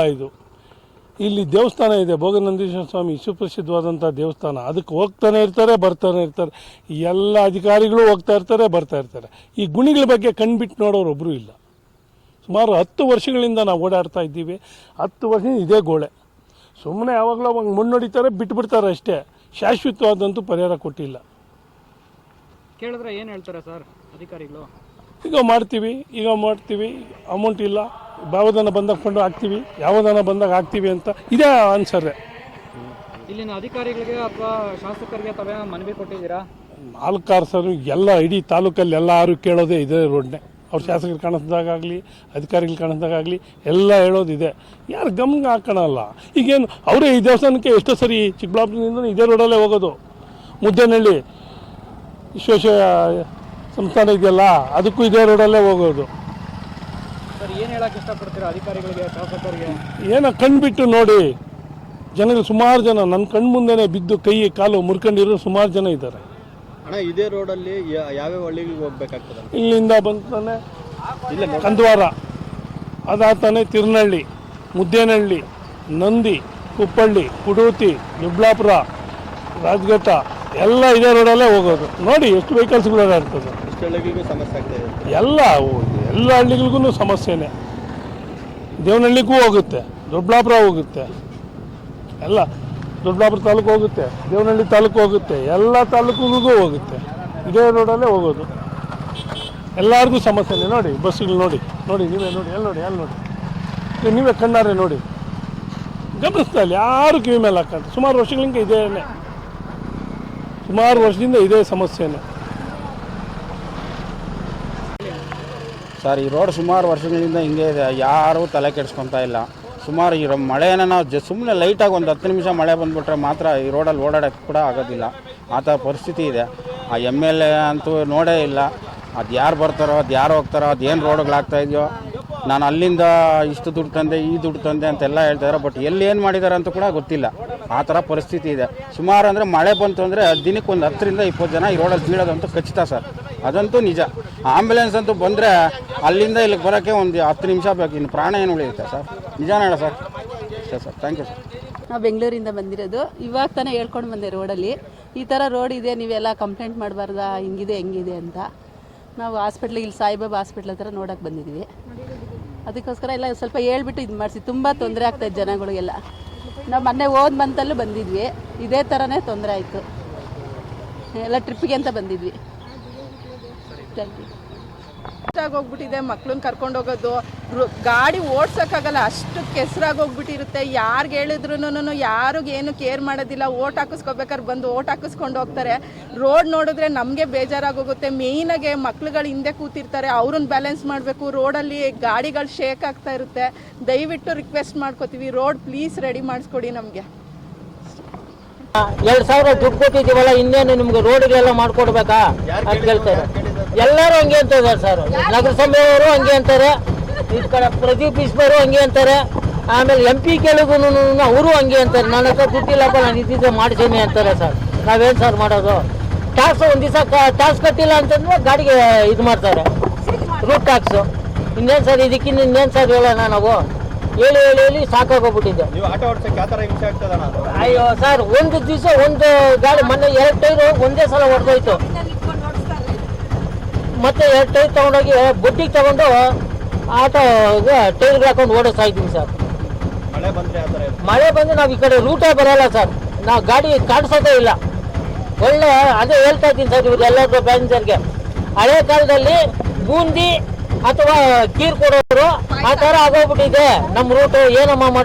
ಇದು. ಇಲ್ಲಿ ದೇವಸ್ಥಾನ ಇದೆ. ಭೋಗನಂದೀಶ್ವರ ಸ್ವಾಮಿ ಸುಪ್ರಸಿದ್ಧವಾದಂಥ ದೇವಸ್ಥಾನ. ಅದಕ್ಕೆ ಹೋಗ್ತಾನೆ ಇರ್ತಾರೆ ಬರ್ತಾನೆ ಇರ್ತಾರೆ. ಎಲ್ಲ ಅಧಿಕಾರಿಗಳು ಹೋಗ್ತಾ ಇರ್ತಾರೆ ಬರ್ತಾ ಇರ್ತಾರೆ. ಈ ಗುಣಿಗಳ ಬಗ್ಗೆ ಕಣ್ಬಿಟ್ಟು ನೋಡೋರು ಒಬ್ಬರು ಇಲ್ಲ. ಸುಮಾರು ಹತ್ತು ವರ್ಷಗಳಿಂದ ನಾವು ಓಡಾಡ್ತಾ ಇದ್ದೀವಿ. ಹತ್ತು ವರ್ಷ ಇದೇ ಗೋಳೆ. ಸುಮ್ಮನೆ ಯಾವಾಗಲೂ ಅವಾಗ ಮುನ್ನಡೀತಾರೆ ಬಿಟ್ಬಿಡ್ತಾರೆ ಅಷ್ಟೇ. ಶಾಶ್ವತವಾದಂತೂ ಪರಿಹಾರ ಕೊಟ್ಟಿಲ್ಲ. ಕೇಳಿದ್ರೆ ಏನು ಹೇಳ್ತಾರೆ ಸರ್ ಅಧಿಕಾರಿಗಳು? ಈಗ ಮಾಡ್ತೀವಿ ಈಗ ಮಾಡ್ತೀವಿ. ಅಮೌಂಟ್ ಇಲ್ಲ. ಯಾವದನ್ನ ಬಂದಾಗ ಕೊಂಡು ಹಾಕ್ತೀವಿ ಯಾವದನ್ನ ಬಂದಾಗ ಹಾಕ್ತೀವಿ ಅಂತ ಇದೇ ಆನ್ಸರ್ರೆ ಇಲ್ಲಿನ ಅಧಿಕಾರಿಗಳಿಗೆ ಅಥವಾ ಶಾಸಕರಿಗೆ ತಾವೇ ಮನವಿ ಕೊಟ್ಟಿದ್ದೀರಾ? ನಾಲ್ಕಾರು ಸರ್ ಎಲ್ಲ ಇಡೀ ತಾಲೂಕಲ್ಲಿ ಎಲ್ಲರೂ ಕೇಳೋದೇ ಇದೇ ರೋಡ್ನೆ. ಅವ್ರ ಶಾಸಕರು ಕಾಣಿಸ್ದಾಗಲಿ ಅಧಿಕಾರಿಗಳು ಕಾಣಿಸ್ದಾಗಲಿ ಎಲ್ಲ ಹೇಳೋದಿದೆ. ಯಾರು ಗಮನ ಹಾಕೋಣಲ್ಲ. ಈಗೇನು ಅವರೇ ಈ ದೇವಸ್ಥಾನಕ್ಕೆ ಎಷ್ಟೋ ಸರಿ ಚಿಕ್ಕಬಳ್ಳಾಪುರದಿಂದ ಇದೇ ರೋಡಲ್ಲೇ ಹೋಗೋದು. ಮುದ್ದೇನಹಳ್ಳಿ ವಿಶ್ವೇಶ ಸಂಸ್ಥಾನ ಇದೆಯಲ್ಲ ಅದಕ್ಕೂ ಇದೇ ರೋಡಲ್ಲೇ ಹೋಗೋದು. ಏನು ಹೇಳಕ್ಕೆ ಇಷ್ಟಪಡ್ತೀರಾ ಅಧಿಕಾರಿಗಳಿಗೆ ಶಾಸಕರಿಗೆ? ಏನೋ ಕಣ್ಬಿಟ್ಟು ನೋಡಿ ಜನಗಳು ಸುಮಾರು ಜನ ನನ್ನ ಕಣ್ಮುಂದೆನೇ ಬಿದ್ದು ಕೈ ಕಾಲು ಮುರ್ಕೊಂಡಿರೋ ಸುಮಾರು ಜನ ಇದ್ದಾರೆ. ಅಣ್ಣ ಇದೇ ರೋಡಲ್ಲಿ ಯಾ- ಯಾವ್ಯಾವ ಹಳ್ಳಿಗೆ ಹೋಗ್ಬೇಕಾಗ್ತದೆ? ಇಲ್ಲಿಂದ ಬಂತಾನೆ ಕಂದವಾರ ಅದಾತಾನೆ ತಿರುನಳ್ಳಿ ಮುದ್ದೇನಹಳ್ಳಿ ನಂದಿ ಕುಪ್ಪಳ್ಳಿ ಕುಡೂತಿ ನಿಬ್ಲಾಪುರ ರಾಜಘಟ್ಟ ಎಲ್ಲ ಇದೇ ರೋಡಲ್ಲೇ ಹೋಗೋದು. ನೋಡಿ ಎಷ್ಟು ವೆಹಿಕಲ್ಸ್ಗಳು ಓಡಾಡ್ತದೆ ಹಳ್ಳಿಗಳಿಗೂ ಸಮಸ್ಯೆ ಇದೆ. ಎಲ್ಲ ಎಲ್ಲ ಹಳ್ಳಿಗಳಿಗೂ ಸಮಸ್ಯೆನೇ. ದೇವನಹಳ್ಳಿಗೂ ಹೋಗುತ್ತೆ ದೊಡ್ಡಬಳ್ಳಾಪುರ ಹೋಗುತ್ತೆ. ಎಲ್ಲ ದೊಡ್ಡಬಳ್ಳಾಪುರ ತಾಲೂಕು ಹೋಗುತ್ತೆ ದೇವನಹಳ್ಳಿ ತಾಲೂಕು ಹೋಗುತ್ತೆ ಎಲ್ಲ ತಾಲೂಕುಗಳಿಗೂ ಹೋಗುತ್ತೆ. ಇದೇ ರೋಡಲ್ಲೇ ಹೋಗೋದು. ಎಲ್ಲರಿಗೂ ಸಮಸ್ಯೆನೇ. ನೋಡಿ ಬಸ್ಗಳು ನೋಡಿ ನೋಡಿ ನೀವೇ ನೋಡಿ ಎಲ್ಲಿ ನೋಡಿ ಎಲ್ಲಿ ನೋಡಿ. ನೀವೇ ಕಣ್ಣಾರೆ ನೋಡಿ. ಗಮನಿಸ್ತಾ ಇಲ್ಲ ಯಾರು ಕಿವಿ ಮೇಲೆ ಹಾಕೊಂಡು ಸುಮಾರು ವರ್ಷಗಳಿಂದ ಇದೇನೆ. ಸುಮಾರು ವರ್ಷದಿಂದ ಇದೇ ಸಮಸ್ಯೆನೇ. ಸರ್, ಈ ರೋಡ್ ಸುಮಾರು ವರ್ಷಗಳಿಂದ ಹಿಂಗೆ ಇದೆ. ಯಾರೂ ತಲೆ ಕೆಡಿಸ್ಕೊತಾ ಇಲ್ಲ. ಸುಮಾರು ಈ ಮಳೆನ ನಾವು ಜ ಸುಮ್ಮನೆ ಲೈಟಾಗಿ ಒಂದು ಹತ್ತು ನಿಮಿಷ ಮಳೆ ಬಂದುಬಿಟ್ರೆ ಮಾತ್ರ ಈ ರೋಡಲ್ಲಿ ಓಡಾಡೋಕ್ಕೆ ಕೂಡ ಆಗೋದಿಲ್ಲ. ಆ ಥರ ಪರಿಸ್ಥಿತಿ ಇದೆ. ಆ ಎಂ ಎಲ್ ಎ ಅಂತೂ ನೋಡೇ ಇಲ್ಲ. ಅದು ಯಾರು ಬರ್ತಾರೋ, ಅದು ಯಾರು ಹೋಗ್ತಾರೋ, ಅದು ಏನು ರೋಡ್ಗಳಾಗ್ತಾ ಇದೆಯೋ ನಾನು ಅಲ್ಲಿಂದ ಇಷ್ಟು ದುಡ್ಡು ತಂದೆ, ಈ ದುಡ್ಡು ತಂದೆ ಅಂತೆಲ್ಲ ಹೇಳ್ತಾರೆ ಬಟ್ ಎಲ್ಲಿ ಏನು ಮಾಡಿದ್ದಾರೆ ಅಂತ ಕೂಡ ಗೊತ್ತಿಲ್ಲ. ಆ ಥರ ಪರಿಸ್ಥಿತಿ ಇದೆ. ಸುಮಾರು ಅಂದರೆ ಮಳೆ ಬಂತು ಅಂದರೆ ದಿನಕ್ಕೆ ಒಂದು ಹತ್ತರಿಂದ ಇಪ್ಪತ್ತು ಜನ ಈ ರೋಡಲ್ಲಿ ಬೀಳೋದಂತೂ ಖಚಿತ ಸರ್. ಅದಂತೂ ನಿಜ. ಆಂಬ್ಯುಲೆನ್ಸ್ ಅಂತೂ ಬಂದರೆ ಅಲ್ಲಿಂದ ಇಲ್ಲಿಗೆ ಬರೋಕ್ಕೆ ಒಂದು ಹತ್ತು ನಿಮಿಷ ಬೇಕು. ಇನ್ನು ಪ್ರಾಣ ಏನು ಉಳಿಯುತ್ತೆ ಸರ್? ನಿಜಾನ ಹೇಳ sir? Sir sir thank you sir ನಾವು ಬೆಂಗಳೂರಿಂದ ಬಂದಿರೋದು. ಇವಾಗ ತಾನೇ ಹೇಳ್ಕೊಂಡು ಬಂದೆ ರೋಡಲ್ಲಿ ಈ ಥರ ರೋಡ್ ಇದೆ, ನೀವೆಲ್ಲ ಕಂಪ್ಲೇಂಟ್ ಮಾಡಬಾರ್ದಾ? ಹಿಂಗಿದೆ, ಹೆಂಗಿದೆ ಅಂತ. ನಾವು ಹಾಸ್ಪಿಟ್ಲಿಗೆ ಇಲ್ಲಿ ಸಾಯಿಬಾಬಾ ಹಾಸ್ಪಿಟ್ಲ್ ಹತ್ರ ನೋಡೋಕೆ ಬಂದಿದ್ವಿ. ಅದಕ್ಕೋಸ್ಕರ ಎಲ್ಲ ಸ್ವಲ್ಪ ಹೇಳ್ಬಿಟ್ಟು ಇದು ಮಾಡಿಸಿ. ತುಂಬ ತೊಂದರೆ ಆಗ್ತಾಯಿತ್ತು ಜನಗಳಿಗೆಲ್ಲ. ನಾವು ಮೊನ್ನೆ ಹೋದ ಮಂತಲ್ಲೂ ಬಂದಿದ್ವಿ. ಇದೇ ಥರನೇ ತೊಂದರೆ ಆಯಿತು. ಎಲ್ಲ ಟ್ರಿಪ್ಪಿಗೆ ಅಂತ ಬಂದಿದ್ವಿ. ಹೋಗ್ಬಿಟ್ಟಿದೆ. ಮಕ್ಳನ್ನ ಕರ್ಕೊಂಡು ಹೋಗೋದು. ಗಾಡಿ ಓಡ್ಸೋಕ್ಕಾಗಲ್ಲ ಅಷ್ಟು ಕೆಸರಾಗೋಗ್ಬಿಟ್ಟಿರುತ್ತೆ. ಯಾರಿಗೆ ಹೇಳಿದ್ರು ಯಾರಿಗೂ ಏನು ಕೇರ್ ಮಾಡೋದಿಲ್ಲ. ಓಟ್ ಹಾಕಿಸ್ಕೋಬೇಕಾದ್ರೆ ಬಂದು ಓಟ್ ಹಾಕಿಸ್ಕೊಂಡು ಹೋಗ್ತಾರೆ. ರೋಡ್ ನೋಡಿದ್ರೆ ನಮಗೆ ಬೇಜಾರಾಗೋಗುತ್ತೆ. ಮೇಯ್ನಾಗೆ ಮಕ್ಳುಗಳು ಹಿಂದೆ ಕೂತಿರ್ತಾರೆ. ಅವ್ರನ್ನ ಬ್ಯಾಲೆನ್ಸ್ ಮಾಡಬೇಕು. ರೋಡಲ್ಲಿ ಗಾಡಿಗಳು ಶೇಕ್ ಆಗ್ತಾ ಇರುತ್ತೆ. ದಯವಿಟ್ಟು ರಿಕ್ವೆಸ್ಟ್ ಮಾಡ್ಕೋತೀವಿ. ರೋಡ್ ಪ್ಲೀಸ್ ರೆಡಿ ಮಾಡಿಸ್ಕೊಡಿ ನಮಗೆ. ಎರಡು ಸಾವಿರ ದುಡ್ಡು ಕೊಟ್ಟಿದ್ದೀವಲ್ಲ ಇನ್ನೇನು ನಿಮ್ಗೆ ರೋಡ್ಗಳೆಲ್ಲ ಮಾಡ್ಕೊಡ್ಬೇಕಾ? ಅಂತ ಕೇಳ್ತಾರೆ. ಎಲ್ಲರೂ ಹಂಗೆ ಅಂತ ಇದ್ದಾರೆ ಸರ್ ನಗರಸಭೆಯವರು ಹಂಗೆ ಅಂತಾರೆ. ಈ ಕಡೆ ಪ್ರದೀಪ್ ಈಶ್ವರು ಹಂಗೆ ಅಂತಾರೆ. ಆಮೇಲೆ ಎಂ ಪಿ ಕೇಳಿಗೂ ಅವರು ಹಂಗೆ ಅಂತಾರೆ. ನನ್ನ ಹತ್ರ ದುಡ್ಡಿಲ್ಲಪ್ಪ ನಾನು ಇದ್ದಿದ್ದೆ ಮಾಡ್ತೀನಿ ಅಂತಾರೆ ಸರ್. ನಾವೇನು ಸರ್ ಮಾಡೋದು? ಟ್ಯಾಕ್ಸ್ ಒಂದು ದಿವಸ ಟ್ಯಾಕ್ಸ್ ಕಟ್ಟಿಲ್ಲ ಅಂತಂದ್ರೆ ಗಾಡಿಗೆ ಇದು ಮಾಡ್ತಾರೆ. ರೂಟ್ ಟ್ಯಾಕ್ಸು ಇನ್ನೇನು ಸರ್ ಇದಕ್ಕಿನ್ನ ಇನ್ನೇನು ಸರ್ ಹೇಳೋಣ ನಾವು? ಹೇಳಿ ಹೇಳಿ ಹೇಳಿ ಸಾಕಾಗೋಗ್ಬಿಟ್ಟಿದ್ದೆ ಅಯ್ಯೋ ಸರ್ ಒಂದು ದಿವಸ ಒಂದು ಗಾಡಿ ಮೊನ್ನೆ ಎರಡು ಟೈರು ಒಂದೇ ಸಲ ಹೊಡೆದೋಯ್ತು. ಮತ್ತೆ ಎರಡು ಟೈರ್ ತಗೊಂಡೋಗಿ ಬುಟ್ಟಿಗೆ ತಗೊಂಡು ಆಟೋಗೆ ಟೈರ್ಗೆ ಹಾಕೊಂಡು ಓಡಿಸ್ತಾ ಇದ್ದೀವಿ ಸರ್. ಮಳೆ ಬಂದರೆ ನಾವ್ ಥರ ಮಳೆ ಬಂದರೆ ನಾವು ಈ ಕಡೆ ರೂಟೇ ಬರಲ್ಲ ಸರ್. ನಾವು ಗಾಡಿ ಕಾಣಿಸೋದೇ ಇಲ್ಲ. ಒಳ್ಳೆ ಅದೇ ಹೇಳ್ತಾ ಇದ್ದೀನಿ ಸರ್ ಇವ್ರು ಎಲ್ಲರೂ ಪ್ಯಾಸೆಂಜರ್ಗೆ ಹಳೆ ಕಾಲದಲ್ಲಿ ಬೂಂದಿ ಅಥವಾ ಕೀರ್ ಕೊಡೋರು ಆ ಥರ ಆಗೋಗ್ಬಿಟ್ಟಿದೆ. ನಮ್ಮ ರೂಟು ಏನಮ್ಮ ಮಾಡೋದು